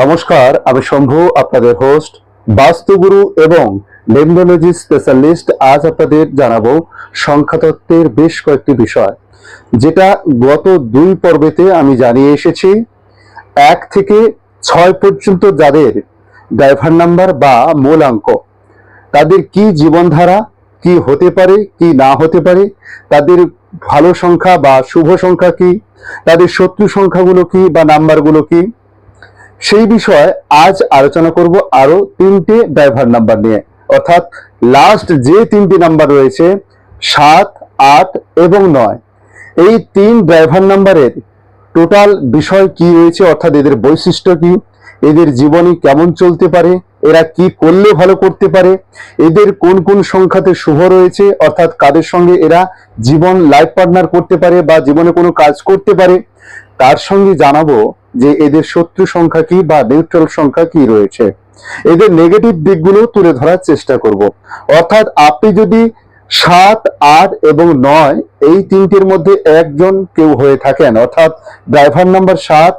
নমস্কার, আমি শম্ভু, আপনাদের হোস্ট বাস্তুগুরু এবং নিউমোলজি স্পেশালিস্ট আজ আপনাদের জানাব সংখ্যাতত্ত্বের বেশ কয়েকটি বিষয়, যেটা গত দুই পর্বেতে আমি জানিয়ে এসেছি। এক থেকে ছয় পর্যন্ত যাদের ড্রাইভার নাম্বার বা মূলাঙ্ক তাদের কি জীবনধারা, কি হতে পারে, কি না হতে পারে, তাদের ভালো সংখ্যা বা শুভ সংখ্যা কি, তাদের শত্রু সংখ্যাগুলো কি বা নাম্বারগুলো কি সেই বিষয়ে আজ আলোচনা করব আরও তিনটে ড্রাইভার নাম্বার নিয়ে। অর্থাৎ লাস্ট যে তিনটি নাম্বার রয়েছে, সাত, আট এবং নয়, এই তিন ড্রাইভার নাম্বারের টোটাল বিষয় কি রয়েছে, অর্থাৎ এদের বৈশিষ্ট্য কি, এদের জীবনী কেমন চলতে পারে, এরা কি করলে ভালো করতে পারে, এদের কোন কোন সংখ্যাতে শুভ রয়েছে, অর্থাৎ কাদের সঙ্গে এরা জীবন লাইফ পার্টনার করতে পারে বা জীবনে কোনো কাজ করতে পারে তার সঙ্গে জানাব যে এদের শত্রু সংখ্যা কি বা নিউট্রাল সংখ্যা কি রয়েছে। এদের নেগেটিভ দিকগুলো তুলে ধরার চেষ্টা করব। অর্থাৎ আপনি যদি সাত, আট এবং নয়, এই তিনটির মধ্যে একজন কেউ হয়ে থাকেন, অর্থাৎ ড্রাইভার নাম্বার সাত,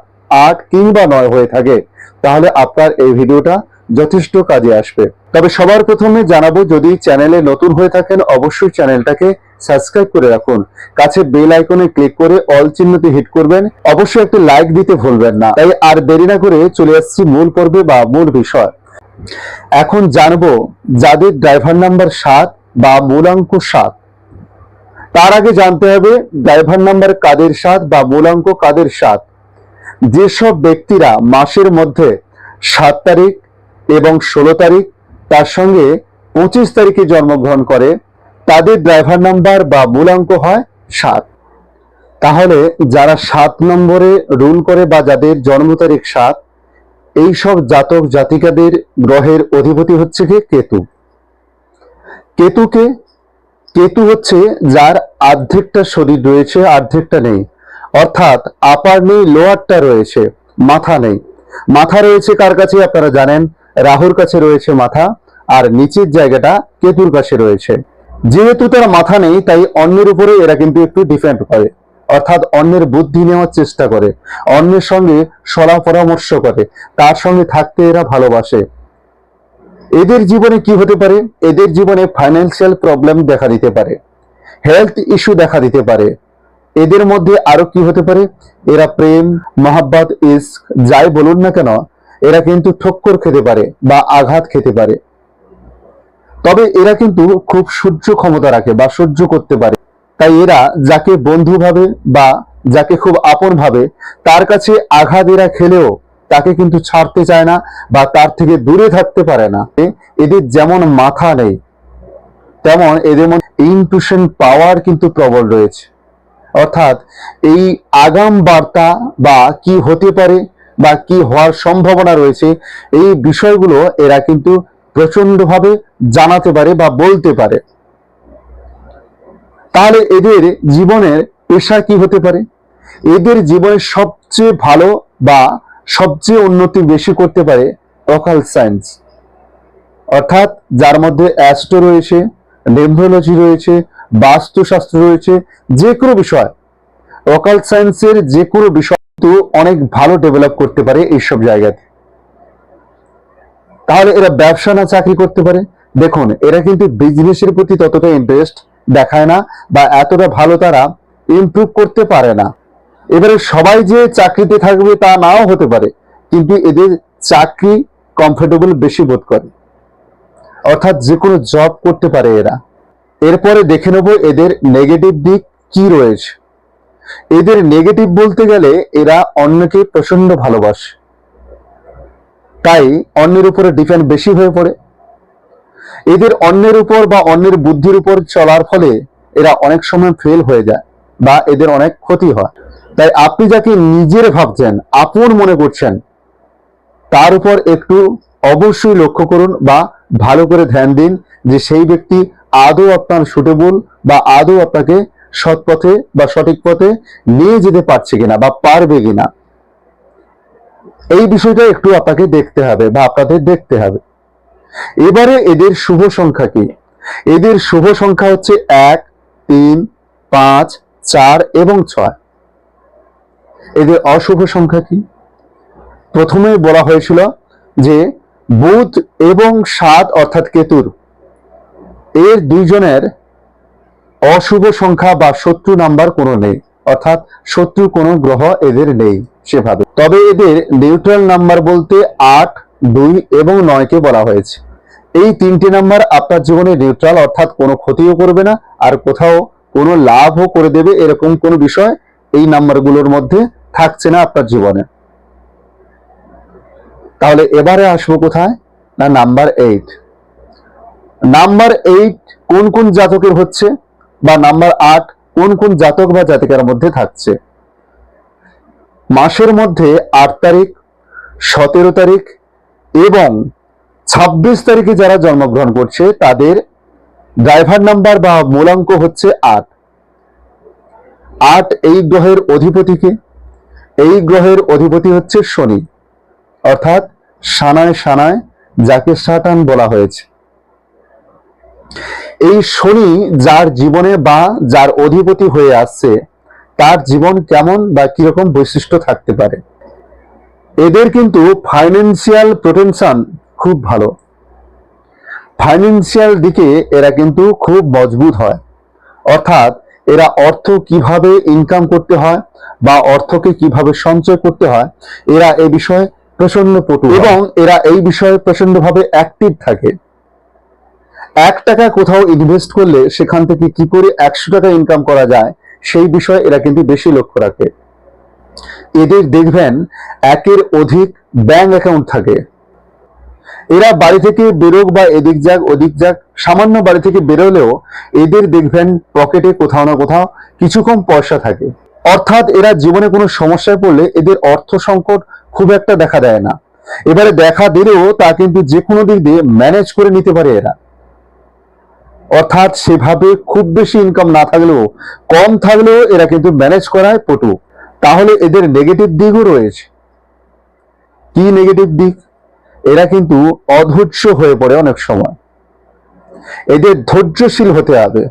আট কিংবা নয় হয়ে থাকে, তাহলে আপনার এই ভিডিওটা যথেষ্ট কাজে আসবে। তবে সবার প্রথমে জানাব, যদি চ্যানেলে নতুন হয়ে থাকেন, অবশ্যই চ্যানেলটাকে সাবস্ক্রাইব করে রাখুন। কাছে বেল আইকনে ক্লিক করে অল চিহ্নতে হিট করবেন। অবশ্যই একটি লাইক দিতে ভুলবেন না। তাই আর দেরি না করে চলে আসছি মূল পর্বে বা মূল বিষয়। এখন জানব, যাদের ড্রাইভার নাম্বার সাত বা মূলাঙ্ক সাত। তার আগে জানতে হবে, ড্রাইভার নাম্বার কাদের সাত বা মূলাঙ্ক কাদের সাত? যেসব ব্যক্তিরা মাসের মধ্যে সাত তারিখ এবং ষোলো তারিখ তার সঙ্গে পঁচিশ তারিখে জন্মগ্রহণ করে। তাদের ড্রাইভার নাম্বার বা মূলাঙ্ক হয় সাত। তাহলে যারা সাত নম্বরে রুল করে বা যাদের জন্ম তারিখ সাত এই সব জাতক জাতিকাদের গ্রহের অধিপতি হচ্ছে কি কেতু। কেতুকে, কেতু হচ্ছে যার অর্ধেকটা শরীর রয়েছে অর্ধেকটা নেই। অর্থাৎ আপার নেই লোয়ারটা রয়েছে, মাথা নেই। মাথা রয়েছে কার কাছে আপনারা জানেন? রাহুর কাছে রয়েছে মাথা, আর নিচের জায়গাটা কেতুর কাছে রয়েছে। যেহেতু তার মাথা নেই, তাই অন্যের উপরে এরা কিন্তু একটু ডিপেন্ড করে। অর্থাৎ অন্যের বুদ্ধি নেওয়ার চেষ্টা করে, অন্যের সঙ্গে সলা পরামর্শ করে, তার সঙ্গে থাকতে এরা ভালোবাসে। এদের জীবনে কি হতে পারে? এদের জীবনে ফাইন্যান্সিয়াল প্রবলেম দেখা দিতে পারে হেলথ ইস্যু দেখা দিতে পারে। এদের মধ্যে আরও কি হতে পারে? এরা প্রেম, মহাব্বত, ইস্ক, যাই বলুন না কেন এরা কিন্তু ঠক্কর খেতে পারে বা আঘাত খেতে পারে। তবে এরা কিন্তু খুব সহ্য ক্ষমতা রাখে বা সহ্য করতে পারে। তাই এরা যাকে বন্ধু ভাবে বা যাকে খুব আপন ভাবে, তার কাছে আঘাত এরা খেলেও তাকে কিন্তু ছাড়তে চায় না বা তার থেকে দূরে থাকতে পারে না। এদের যেমন মাথা নেই, তেমন এদের মধ্যে ইনটুশন পাওয়ার কিন্তু প্রবল রয়েছে। অর্থাৎ এই আগাম বার্তা বা কি হতে পারে বা কি হওয়ার সম্ভাবনা রয়েছে, এই বিষয়গুলো এরা কিন্তু প্রচন্ডভাবে জানাতে পারে বা বলতে পারে। তাহলে এদের জীবনের পেশা কি হতে পারে? এদের জীবনের সবচেয়ে ভালো বা সবচেয়ে উন্নতি বেশি করতে পারে অকাল সায়েন্স অর্থাৎ যার মধ্যে অ্যাস্ট্রো রয়েছে নিউমোলজি রয়েছে, বাস্তুশাস্ত্র রয়েছে, যে কোনো বিষয় অকাল সায়েন্সের যে কোনো বিষয় কিন্তু অনেক ভালো ডেভেলপ করতে পারে এইসব জায়গাতে তাহলে এরা ব্যবসা না চাকরি করতে পারে? দেখুন, এরা কিন্তু বিজনেসের প্রতি ততটা ইন্টারেস্ট দেখায় না বা এতটা ভালো তারা ইমপ্রুভ করতে পারে না। এবারে সবাই যে চাকরিতে থাকবে তা নাও হতে পারে, কিন্তু এদের চাকরি কমফোর্টেবল বেশি বোধ করে। অর্থাৎ যে কোনো জব করতে পারে এরা। এরপরে দেখে নেব এদের নেগেটিভ দিক কি রয়েছে। এদের নেগেটিভ বলতে গেলে এরা অন্যকে প্রচণ্ড ভালোবাসে। তাই অন্যের উপরে ডিপেন্ড বেশি হয়ে পড়ে। এদের অন্যের উপর বা অন্যের বুদ্ধির উপর চলার ফলে এরা অনেক সময় ফেল হয়ে যায় বা এদের অনেক ক্ষতি হয়। তাই আপনি যাকে নিজের ভাবছেন, আপন মনে করছেন, তার উপর একটু অবশ্যই লক্ষ্য করুন বা ভালো করে ধ্যান দিন যে সেই ব্যক্তি আদৌ আপনার সুটেবল বা আদৌ আপনাকে সৎ পথে বা সঠিক পথে নিয়ে যেতে পারছে কিনা বা পারবে কিনা, এই বিষয়টা একটু আপনাকে দেখতে হবে বা আপনাদের দেখতে হবে। এবারে এদের শুভ সংখ্যা কি? এদের শুভ সংখ্যা হচ্ছে এক, তিন, পাঁচ, চার এবং ছয়। এদের অশুভ সংখ্যা কি? প্রথমে বলা হয়েছিল যে বুধ এবং সাত অর্থাৎ কেতুর, এর দুইজনের অশুভ সংখ্যা বা শত্রু নাম্বার কোনো নেই, অর্থাৎ শত্রু কোনো গ্রহ এদের নেই সেভাবে। তবে এদের নিউট্রাল নাম্বার বলতে আট, দুই এবং নয়কে বলা হয়েছে। এই তিনটি নাম্বার আপনার জীবনে নিউট্রাল অর্থাৎ কোনো ক্ষতিও করবে না, আর কোথাও কোনো লাভও করে দেবে এরকম কোনো বিষয় এই নাম্বারগুলোর মধ্যে থাকছে না আপনার জীবনে। তাহলে এবারে আসব কোথায়? না নাম্বার এইট নাম্বার এইট কোন কোন জাতকের হচ্ছে? বা নাম্বার আট, কোন কোন জাতক বা জাতিকার মধ্যে থাকছে? মাসের মধ্যে আট তারিখ, সতেরো তারিখ এবং ছাব্বিশ তারিখে যারা জন্মগ্রহণ করছে, তাদের ড্রাইভার নাম্বার বা মূলাঙ্ক হচ্ছে আট। আট এই গ্রহের অধিপতিকে এই গ্রহের অধিপতি হচ্ছে শনি। অর্থাৎ সানায় সানায় যাকে সাটান বলা হয়েছে। এই শনি যার জীবনে বা যার অধিপতি হয়ে আসছে, তার জীবন কেমন বা কীরকম বৈশিষ্ট্য থাকতে পারে? এদের কিন্তু ফাইন্যান্সিয়াল প্রোটেনশন খুব ভালো। ফাইন্যান্সিয়াল দিকে এরা কিন্তু খুব মজবুত হয়। অর্থাৎ এরা অর্থ কীভাবে ইনকাম করতে হয় বা অর্থকে কীভাবে সঞ্চয় করতে হয়, এরা এ বিষয়ে প্রচণ্ড পটু এবং এরা এই বিষয়ে প্রচন্ডভাবে অ্যাক্টিভ থাকে। এক টাকা কোথাও ইনভেস্ট করলে সেখান থেকে কি করে একশো টাকা ইনকাম করা যায়, সেই বিষয়ে এরা কিন্তু বেশি লক্ষ্য রাখে। এদের দেখবেন একের অধিক ব্যাংক অ্যাকাউন্ট থাকে। এরা বাড়ি থেকে বেরোক বা এদিক যাক, ওদিক যাক, সামান্য বাড়ি থেকে বেরোলেও এদের দেখবেন পকেটে কোথাও না কোথাও কিছু কম পয়সা থাকে। অর্থাৎ এরা জীবনে কোনো সমস্যায় পড়লে এদের অর্থ সংকট খুব একটা দেখা দেয় না। এবারে দেখা দিলেও তা কিন্তু যে কোনো দিক দিয়ে ম্যানেজ করে নিতে পারে এরা। অর্থাৎ সেভাবে খুব বেশি ইনকাম না থাকলেও, কম থাকলেও এরা কিন্তু ম্যানেজ করায় পটু। তাহলে এদের নেগেটিভ দিকও রয়েছে। কি নেগেটিভ দিক? এরা কিন্তু অধৈর্য হয়ে পড়ে অনেক সময়। এদের ধৈর্যশীল হতে হবে।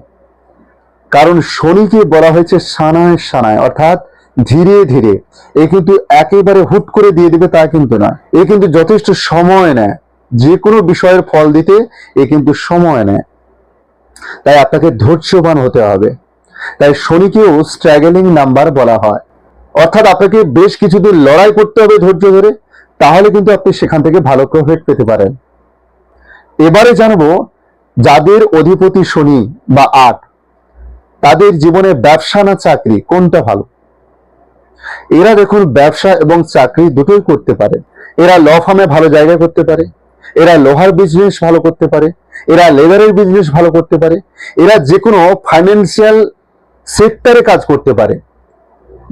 কারণ শনিকে বলা হয়েছে সানায় সানায়, অর্থাৎ ধীরে ধীরে। এ কিন্তু একেবারে হুট করে দিয়ে দিবে তা কিন্তু না। এ কিন্তু যথেষ্ট সময় নেয়। যে কোনো বিষয়ের ফল দিতে এ কিন্তু সময় নেয়। তাই আপনাকে ধৈর্যবান হতে হবে। তাই শনিকেও স্ট্রাগলিং নাম্বার বলা হয়। অর্থাৎ আপনাকে বেশ কিছুদিন লড়াই করতে হবে ধৈর্য ধরে, তাহলে কিন্তু আপনি সেখান থেকে ভালো প্রফিট পেতে পারেন। এবারে জানব যাদের অধিপতি শনি বা আট, তাদের জীবনে ব্যবসা না চাকরি, কোনটা ভালো? এরা দেখুন ব্যবসা এবং চাকরি দুটোই করতে পারে। এরা ল ফার্মে ভালো জায়গা করতে পারে। এরা লোহার বিজনেস ভালো করতে পারে, এরা লেবারের বিজনেস ভালো করতে পারে, এরা যে কোনো ফাইন্যান্সিয়াল সেক্টরে কাজ করতে পারে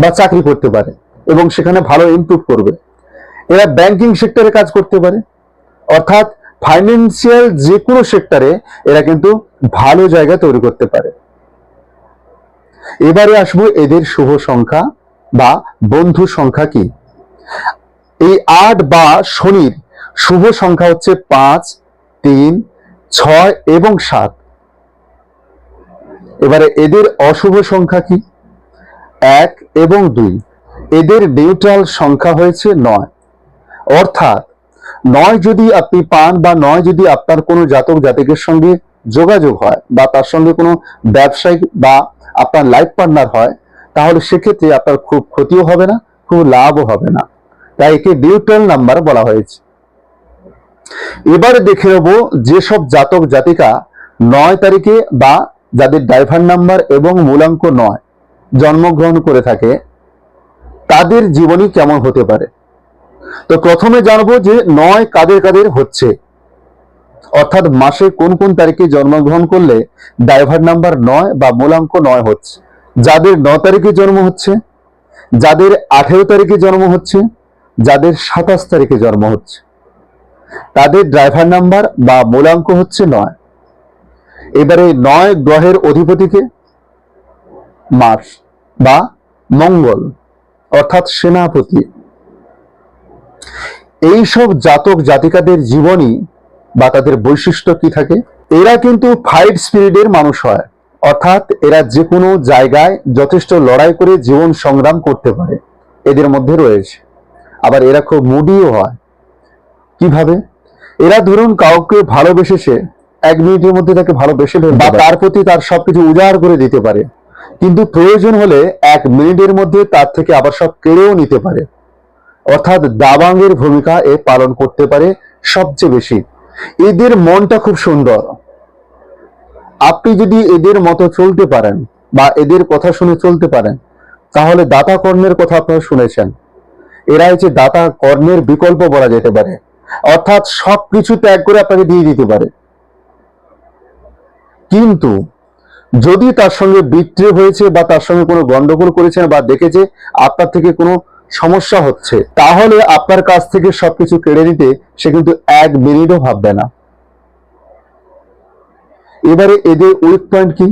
বা চাকরি করতে পারে এবং সেখানে ভালো ইমপ্রুভ করবে। এরা ব্যাংকিং সেক্টরে কাজ করতে পারে, অর্থাৎ ফাইন্যান্সিয়াল যে কোনো সেক্টরে এরা কিন্তু ভালো জায়গা তৈরি করতে পারে। এবারে আসব এদের শুভ সংখ্যা বা বন্ধু সংখ্যা কি? এই আট বা শনির শুভ সংখ্যা হচ্ছে পাঁচ, তিন, ছয় এবং সাত। এবারে এদের অশুভ সংখ্যা কি? এক এবং দুই। এদের নিউট্রাল সংখ্যা হয়েছে নয়। অর্থাৎ নয় যদি আপনি পান বা নয় যদি আপনার কোনো জাতক জাতিকের সঙ্গে যোগাযোগ হয় বা তার সঙ্গে কোনো ব্যবসায়িক বা আপনার লাইফ পার্টনার হয়, তাহলে সেক্ষেত্রে আপনার খুব ক্ষতিও হবে না, খুব লাভও হবে না। তাই একে নিউট্রাল নাম্বার বলা হয়েছে। এবারে দেখে নেব যেসব জাতক জাতিকা নয় তারিখে বা যাদের ড্রাইভার নাম্বার এবং মূলাঙ্ক নয় জন্মগ্রহণ করে থাকে, তাদের জীবনী কেমন হতে পারে? তো প্রথমে জানব যে নয় কাদের কাদের হচ্ছে। অর্থাৎ মাসে কোন কোন তারিখে জন্মগ্রহণ করলে ড্রাইভার নাম্বার নয় বা মূলাঙ্ক নয় হচ্ছে। যাদের ন তারিখে জন্ম হচ্ছে, যাদের আঠেরো তারিখে জন্ম হচ্ছে, যাদের সাতাশ তারিখে জন্ম হচ্ছে। তাদের ড্রাইভার নাম্বার বা মূলাঙ্ক হচ্ছে নয়। এবারে নয় গ্রহের অধিপতিকে মার্স বা মঙ্গল, অর্থাৎ সেনাপতি। এই সব জাতক জাতিকাদের জীবনী বা তাদের বৈশিষ্ট্য কি থাকে? এরা কিন্তু ফাইট স্পিরিটের মানুষ হয়, অর্থাৎ এরা যে কোনো জায়গায় যথেষ্ট লড়াই করে জীবন সংগ্রাম করতে পারে। এদের মধ্যে রয়েছে। আবার এরা খুব মুডিও হয়। কীভাবে? এরা ধরুন কাউকে ভালোবেসেছে এক মিনিটের মধ্যে তাকে ভালোবেসে বা তার প্রতি তার সবকিছু উজাড় করে দিতে পারে। কিন্তু প্রয়োজন হলে এক মিনিটের মধ্যে তার থেকে আবার সব কেড়েও নিতে পারে। অর্থাৎ দাবাঙ্গের ভূমিকা এ পালন করতে পারে সবচেয়ে বেশি। এদের মনটা খুব সুন্দর। আপনি যদি এদের মতো চলতে পারেন বা এদের কথা শুনে চলতে পারেন তাহলে দাতা কর্মের কথা আপনারা শুনেছেন। এরা হচ্ছে দাতা কর্মের বিকল্প বলা যেতে পারে। অর্থাৎ সবকিছু ত্যাগ করে আপনাকে দিয়ে দিতে পারে। কিন্তু যদি তার সঙ্গে বিক্রি হয়েছে বা তার সঙ্গে কোনো গন্ডগোল করেছেন বা দেখেছে আপনার থেকে কোনো সমস্যা হচ্ছে, তাহলে আপনার কাছ থেকে সবকিছু কেড়ে নিতে সে কিন্তু এক মিনিটও ভাববে না। এবারে এদের উইক পয়েন্ট কি?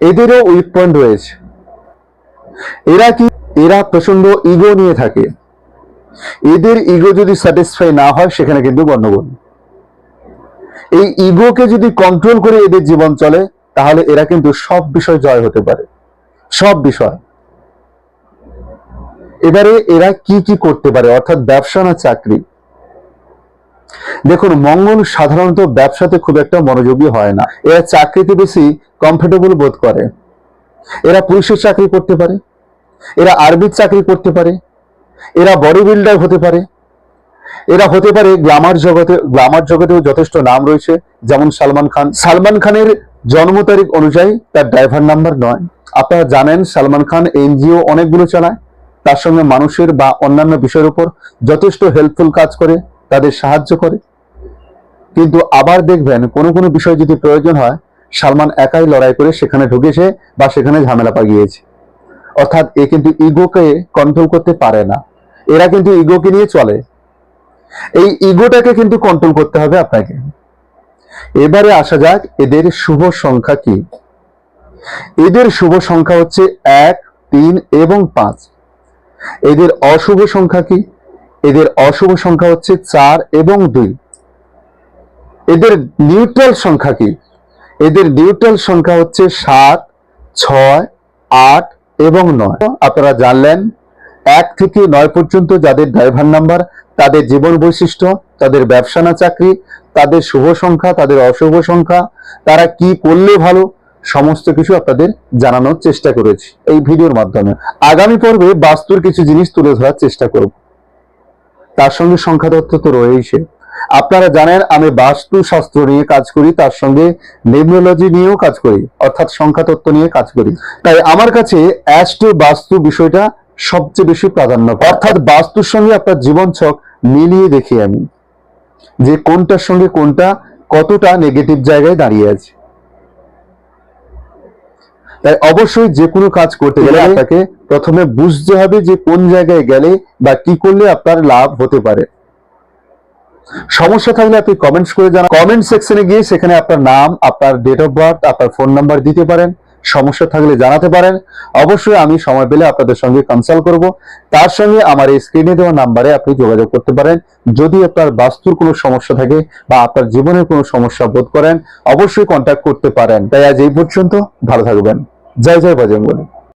এদেরও উইক পয়েন্ট রয়েছে। এরা কি? এরা প্রচণ্ড ইগো নিয়ে থাকে। এদের ইগো যদি স্যাটিসফাই না হয়, সেখানে কিন্তু গন্ডগোল এই ইগোকে যদি কন্ট্রোল করে এদের জীবন চলে, তাহলে এরা কিন্তু সব বিষয় জয় হতে পারে। সব বিষয়। এবারে এরা কি কি করতে পারে? অর্থাৎ ব্যবসা না চাকরি? দেখুন, মঙ্গল সাধারণত ব্যবসাতে খুব একটা মনোযোগী হয় না। এরা চাকরিতে বেশি কমফোর্টেবল বোধ করে। এরা পুলিশের চাকরি করতে পারে। এরা আরবির চাকরি করতে পারে। এরা বডি বিল্ডার হতে পারে। এরা হতে পারে গ্লামার জগতে গ্লামার জগতেও যথেষ্ট নাম রয়েছে। যেমন সালমান খান। সালমান খানের জন্ম তারিখ অনুযায়ী তার ড্রাইভার নাম্বার নয়। আপনারা জানেন, সালমান খান এনজিও অনেকগুলো চালায়। তার সঙ্গে মানুষের বা অন্যান্য বিষয়ের উপর যথেষ্ট হেল্পফুল কাজ করে, তাদের সাহায্য করে। কিন্তু আবার দেখবেন, কোনো কোনো বিষয় যদি প্রয়োজন হয়, সালমান একাই লড়াই করে সেখানে ঢুকেছে বা সেখানে ঝামেলা পাকিয়েছে। অর্থাৎ এ কিন্তু ইগোকে কন্ট্রোল করতে পারে না। এরা কিন্তু ইগোকে নিয়ে চলে। এই ইগোটাকে কিন্তু কন্ট্রোল করতে হবে আপনাকে। এবারে আসা যাক, এদের শুভ সংখ্যা কি? এদের শুভ সংখ্যা হচ্ছে এক, তিন এবং পাঁচ। এদের অশুভ সংখ্যা কি? এদের অশুভ সংখ্যা হচ্ছে চার এবং দুই। এদের নিউট্রাল সংখ্যা কি? এদের নিউট্রাল সংখ্যা হচ্ছে সাত, ছয়, আট এবং নয়। আপনারা জানলেন, এক থেকে নয় পর্যন্ত যাদের ড্রাইভার নাম্বার তাদের জীবন বৈশিষ্ট্য, তাদের ব্যবসা না চাকরি, তাদের শুভ সংখ্যা, তাদের অশুভ সংখ্যা, তারা কি করলে ভালো, সমস্ত কিছু আপনাদের জানানোর চেষ্টা করেছি এই ভিডিওর মাধ্যমে। আগামী পর্বে বাস্তুর কিছু জিনিস তুলে ধরার চেষ্টা করব। তার সঙ্গে সংখ্যা তত্ত্ব তো রয়েছে আপনারা জানেন আমি বাস্তু শাস্ত্র নিয়ে কাজ করি তার সঙ্গে নিউমোলজি নিয়েও কাজ করি অর্থাৎ সংখ্যা তত্ত্ব নিয়ে কাজ করি। তাই আমার কাছে অ্যাস্ট্রো বাস্তু বিষয়টা সবচেয়ে বেশি প্রাধান্য অর্থাৎ বাস্তুর সঙ্গে আপনার জীবন ছক মিলিয়ে দেখি আমি যে কোনটার সঙ্গে কোনটা কতটা নেগেটিভ জায়গায় দাঁড়িয়ে আছে। তাই অবশ্যই যে কোনো কাজ করতে গেলে আপনাকে প্রথমে বুঝতে হবে যে কোন জায়গায় গেলে বা কি করলে আপনার লাভ হতে পারে। সমস্যা থাকলে আপনি কমেন্টস করে জানান। কমেন্ট সেকশনে গিয়ে সেখানে আপনার নাম, আপনার ডেট অফ বার্থ আপনার ফোন নাম্বার দিতে পারেন। সমস্যা থাকলে জানাতে পারেন। অবশ্যই আমি সময় পেলে আপনাদের সঙ্গে কনসাল্ট করব। তার সঙ্গে আমার এই স্ক্রিনে দেওয়া নাম্বারে আপনি যোগাযোগ করতে পারেন। যদি আপনার বাস্তুর কোনো সমস্যা থাকে বা আপনার জীবনের কোনো সমস্যা বোধ করেন, অবশ্যই কন্ট্যাক্ট করতে পারেন। তাই আজ এই পর্যন্ত ভালো থাকবেন। জয় জয় বজরঙ্গলী